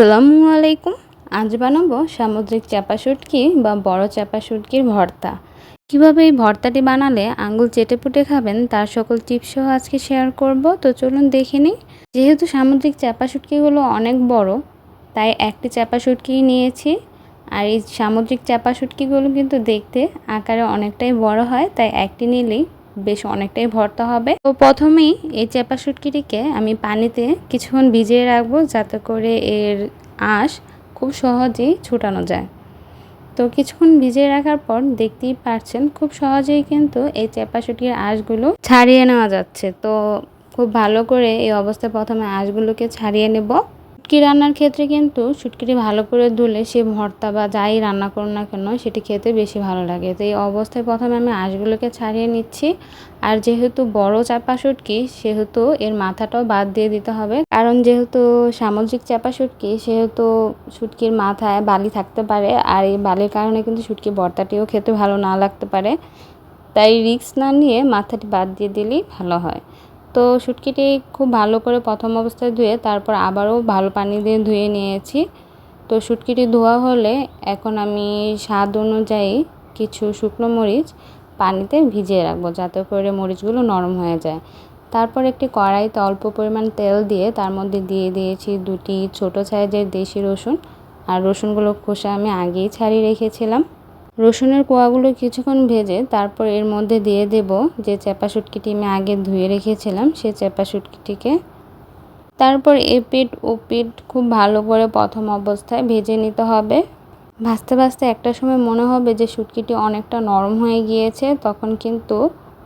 আসসালামু আলাইকুম। আজ বানাবো সামুদ্রিক চাপা শুটকি বা বড় চাপা শুটকির ভর্তা। কীভাবে এই ভর্তাটি বানালে আঙ্গুল চেটেপুটে খাবেন তার সকল টিপসও আজকে শেয়ার করব। তো চলুন দেখে নিই। যেহেতু সামুদ্রিক চাপা শুটকিগুলো অনেক বড়, তাই একটি চাপা শুটকি নিয়েছি। আর এই সামুদ্রিক চাপা শুটকিগুলো কিন্তু দেখতে আকারে অনেকটাই বড় হয়, তাই একটি নিলেই বেশ অনেকটাই ভর্তা হবে। তো প্রথমেই এই চাপা শুটকিটিকে আমি পানিতে কিছুক্ষণ ভিজিয়ে রাখব যাতে করে এর আঁশ খুব সহজেই ছুটানো যায়। তো কিছুক্ষণ ভিজিয়ে রাখার পর দেখতেই পারছেন খুব সহজেই কিন্তু এই চাপা শুটকির আঁশগুলো ছাড়িয়ে নেওয়া যাচ্ছে। তো খুব ভালো করে এই অবস্থায় প্রথমে আঁশগুলোকে ছাড়িয়ে নেব। শুটকি রান্নার ক্ষেত্রে কিন্তু শুটকিটি ভালো করে ধুলে সে ভর্তা বা যাই রান্না করুন না কেন সেটি খেতে বেশি ভালো লাগে। তো এই অবস্থায় প্রথমে আমি আঁশগুলোকে ছাড়িয়ে নিচ্ছি। আর যেহেতু বড় চাপা শুটকি, সেহেতু এর মাথাটাও বাদ দিয়ে দিতে হবে। কারণ যেহেতু সামুদ্রিক চাপা শুটকি, সেহেতু শুটকির মাথায় বালি থাকতে পারে। আর এই বালির কারণে কিন্তু শুটকি ভর্তাটিও খেতে ভালো না লাগতে পারে। তাই রিক্স না নিয়ে মাথাটি বাদ দিয়ে দিলেই ভালো হয়। তো শুটকিটি খুব ভালো করে প্রথম অবস্থায় ধুয়ে তারপর আবারও ভালো পানি দিয়ে ধুয়ে নিয়েছি। তো শুটকিটি ধোয়া হলে এখন আমি স্বাদ অনুযায়ী কিছু শুকনো মরিচ পানিতে ভিজিয়ে রাখব যাতে করে মরিচগুলো নরম হয়ে যায়। তারপর একটি কড়াইতে অল্প পরিমাণ তেল দিয়ে তার মধ্যে দিয়ে দিয়েছি দুটি ছোট সাইজের দেশি রসুন। আর রসুনগুলো খোসা আমি আগেই ছাড়িয়ে রেখেছিলাম। রসুনের কোয়াগুলো কিছুক্ষণ ভেজে তারপর এর মধ্যে দিয়ে দেব যে চেপা শুটকিটি আমি আগে ধুয়ে রেখেছিলাম সেই চেপা শুটকিটিকে। তারপর এপিট ওপিট খুব ভালো করে প্রথম অবস্থায় ভেজে নিতে হবে। ভাজতে ভাজতে একটা সময় মনে হবে যে শুটকিটি অনেকটা নরম হয়ে গিয়েছে, তখন কিন্তু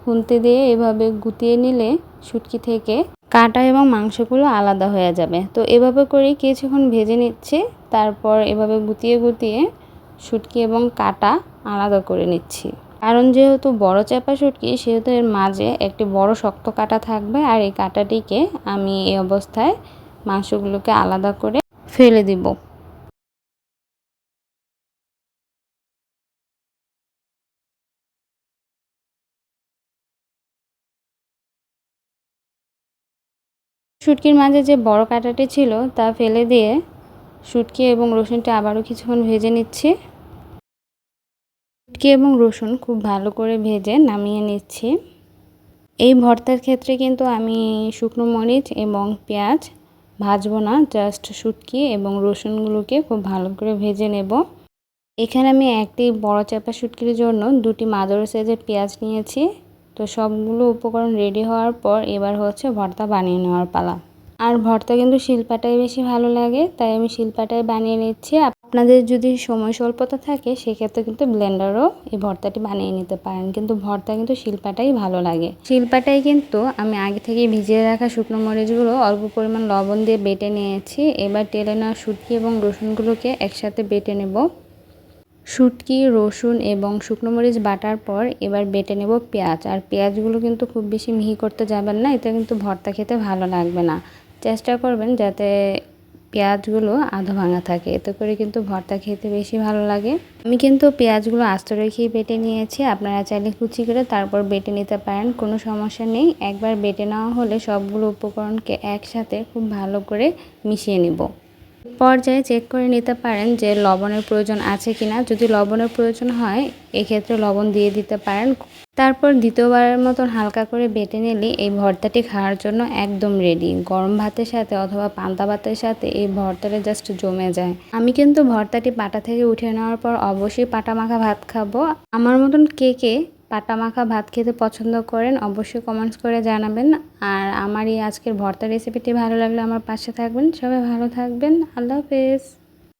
খুন্তি দিয়ে এভাবে গুতিয়ে নিলে শুটকি থেকে কাটা এবং মাংসগুলো আলাদা হয়ে যাবে। তো এভাবে করেই কিছুক্ষণ ভেজে নিচ্ছে, তারপর এভাবে গুতিয়ে গুতিয়ে শুটকি এবং কাটা আলাদা করে নিচ্ছি। কারণ যেহেতু বড় চাপা শুটকি, সেহেতু এর মাঝে একটি বড় শক্ত কাটা থাকবে আর এই কাটাটিকে আমি এই অবস্থায় মাংসগুলোকে আলাদা করে ফেলে দিব। শুটকির মাঝে যে বড় কাঁটাটি ছিল, তা ফেলে দিয়ে শুটকি এবং রসুনটা আবারও কিছুক্ষণ ভেজে নিচ্ছি। শুটকি এবং রসুন খুব ভালো করে ভেজে নামিয়ে নিচ্ছি। এই ভর্তার ক্ষেত্রে কিন্তু আমি শুকনো মরিচ এবং পেঁয়াজ ভাজবো না, জাস্ট শুটকি এবং রসুনগুলোকে খুব ভালো করে ভেজে নেব। এখানে আমি একটি বড় চাপা শুটকির জন্য দুটি মাদুর সাইজের পেঁয়াজ নিয়েছি। তো সবগুলো উপকরণ রেডি হওয়ার পর এবার হচ্ছে ভর্তা বানিয়ে নেওয়ার পালা। আর ভর্তা কিন্তু শিলপাটাই বেশি ভালো লাগে, তাই আমি শিলপাটাই বানিয়ে নিচ্ছি। আপনাদের যদি সময় স্বল্পতা থাকে, সেক্ষেত্রে কিন্তু ব্লেন্ডারও এই ভর্তাটি বানিয়ে নিতে পারেন। কিন্তু ভর্তা কিন্তু শিলপাটাই ভালো লাগে। শিলপাটাই কিন্তু আমি আগে থেকে ভিজিয়ে রাখা শুকনো মরিচগুলো অল্প পরিমাণ লবণ দিয়ে বেটে নিয়েছি। এবার টেলে নেওয়া শুটকি এবং রসুনগুলোকে একসাথে বেটে নেব। শুটকি, রসুন এবং শুকনো মরিচ বাটার পর এবার বেটে নেব পেঁয়াজ। আর পেঁয়াজগুলো কিন্তু খুব বেশি মিহি করতে যাবেন না এটা কিন্তু ভর্তা খেতে ভালো লাগবে না। চেষ্টা করবেন যাতে পেঁয়াজগুলো আধো ভাঙা থাকে। এতে করে কিন্তু ভর্তা খেতে বেশি ভালো লাগে। আমি কিন্তু পেঁয়াজগুলো আস্ত রেখেই বেটে নিয়েছি। আপনারা চাইলে কুচি করে তারপর বেটে নিতে পারেন, কোনো সমস্যা নেই। একবার বেটে নেওয়া হলে সবগুলো উপকরণকে একসাথে খুব ভালো করে মিশিয়ে নেব। পর্যায়ে চেক করে নিতে পারেন যে লবণের প্রয়োজন আছে কিনা। যদি লবণের প্রয়োজন হয়, এক্ষেত্রে লবণ দিয়ে দিতে পারেন। তারপর দ্বিতীয়বারের মতন হালকা করে বেটে নিলে এই ভর্তাটি খাওয়ার জন্য একদম রেডি গরম ভাতের সাথে অথবা পান্তা ভাতের সাথে এই ভর্তাটা জাস্ট জমে যায়। আমি কিন্তু ভর্তাটি পাটা থেকে উঠে নেওয়ার পর অবশ্যই পাটা মাখা ভাত খাব। আমার মতন কে কে পাটা মাখা ভাত খেতে পছন্দ করেন, অবশ্যই কমেন্টস করে জানাবেন। আর আমার এই আজকের ভর্তা রেসিপিটি ভালো লাগলে আমার পাশে থাকবেন। সবাই ভালো থাকবেন। আল্লাহ হাফেজ।